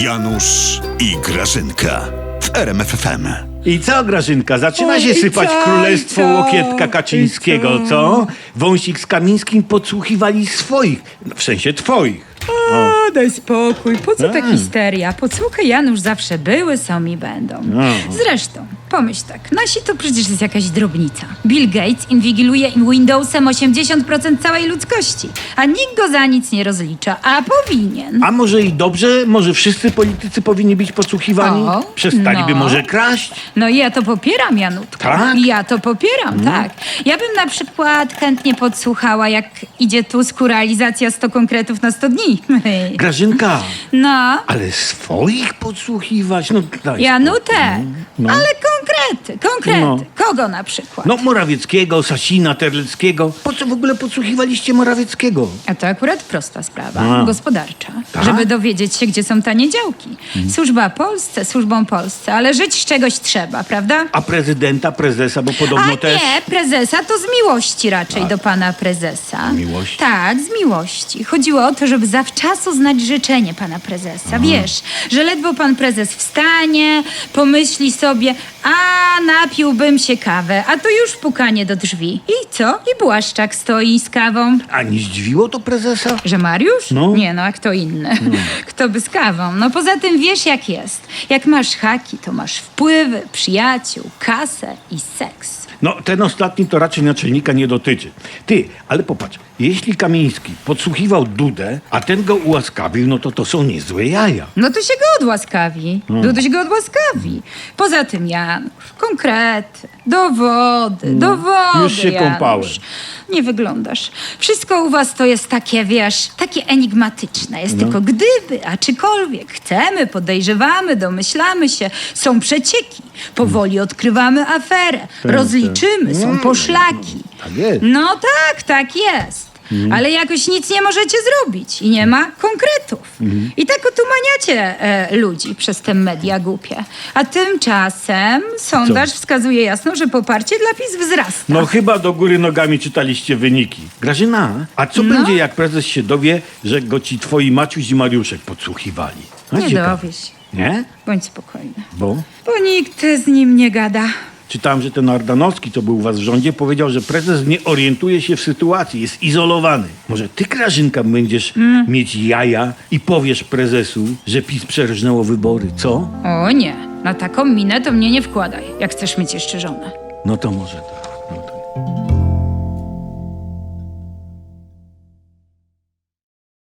Janusz i Grażynka w RMFFM. I co, Grażynka, zaczyna Oj, się i sypać co, królestwo i co, Łokietka Kaczyńskiego, i co? co? Wąsik z Kamińskim podsłuchiwali swoich, no, w sensie twoich. O, daj spokój. Po co ta histeria? Podsłuchy Janusz zawsze były, są i będą. No. Zresztą, pomyśl tak, nasi to przecież jest jakaś drobnica. Bill Gates inwigiluje Windowsem 80% całej ludzkości, a nikt go za nic nie rozlicza, a powinien. A może i dobrze? Może wszyscy politycy powinni być podsłuchiwani? O, Przestaliby no. może kraść? No ja to popieram, Janutku. Tak? Ja to popieram, tak. Ja bym na przykład chętnie podsłuchała, jak idzie Tusku realizacja 100 konkretów na 100 dni. Grażynka, No, ale swoich podsłuchiwać? No, Janutek, No. ale konkrety, konkrety. No. Kogo na przykład? No Morawieckiego, Sasina, Terleckiego. Po co w ogóle podsłuchiwaliście Morawieckiego? A to akurat prosta sprawa, A. gospodarcza. Tak? Żeby dowiedzieć się, gdzie są tanie działki. Służba Polsce, służbą Polsce, ale żyć z czegoś trzeba, prawda? A prezydenta, prezesa, bo podobno A też... nie, prezesa to z miłości raczej do pana prezesa. miłości? Tak, z miłości. Chodziło o to, żeby zawczasu znać życzenie pana prezesa. Wiesz, że ledwo pan prezes wstanie, pomyśli sobie, a napiłbym się kawę, a to już pukanie do drzwi. I co? I Błaszczak stoi z kawą. A nie zdziwiło to prezesa? Że Mariusz? No. Nie no, a kto inny? Kto by z kawą? No poza tym wiesz jak jest. Jak masz haki, to masz wpływy, przyjaciół, kasę i seks. No, ten ostatni to raczej naczelnika nie dotyczy. Ty, ale popatrz, jeśli Kamiński podsłuchiwał Dudę, a ten go ułaskawił, no to to są niezłe jaja. No to się go odłaskawi. No się go odłaskawi. Poza tym, Janusz, konkrety, dowody, dowody, No, już się Janusz. kąpałem. Nie wyglądasz. Wszystko u was to jest takie, wiesz, takie enigmatyczne. Jest No. tylko gdyby, a czykolwiek. Chcemy, podejrzewamy, domyślamy się. Są przecieki. Powoli odkrywamy aferę. Rozliczymy, są poszlaki. Tak jest. No tak, tak jest. Ale jakoś nic nie możecie zrobić i nie ma konkretów. I tak otumaniacie e, ludzi przez te media głupie. A tymczasem sondaż wskazuje jasno, że poparcie dla PiS wzrasta. No chyba do góry nogami czytaliście wyniki. Grażyna, a co No. będzie, jak prezes się dowie, że go ci twoi Maciuś i Mariuszek podsłuchiwali? No, nie ciekawe. dowie się. Nie? Bądź spokojny. Bo? Bo nikt z nim nie gada. Czytałem, że ten Ardanowski, co był u was w rządzie, powiedział, że prezes nie orientuje się w sytuacji, jest izolowany. Może ty, Grażynka, będziesz Mm. mieć jaja i powiesz prezesu, że PiS przerżnęło wybory, co? O nie, na taką minę to mnie nie wkładaj, jak chcesz mieć jeszcze żonę. No to może tak.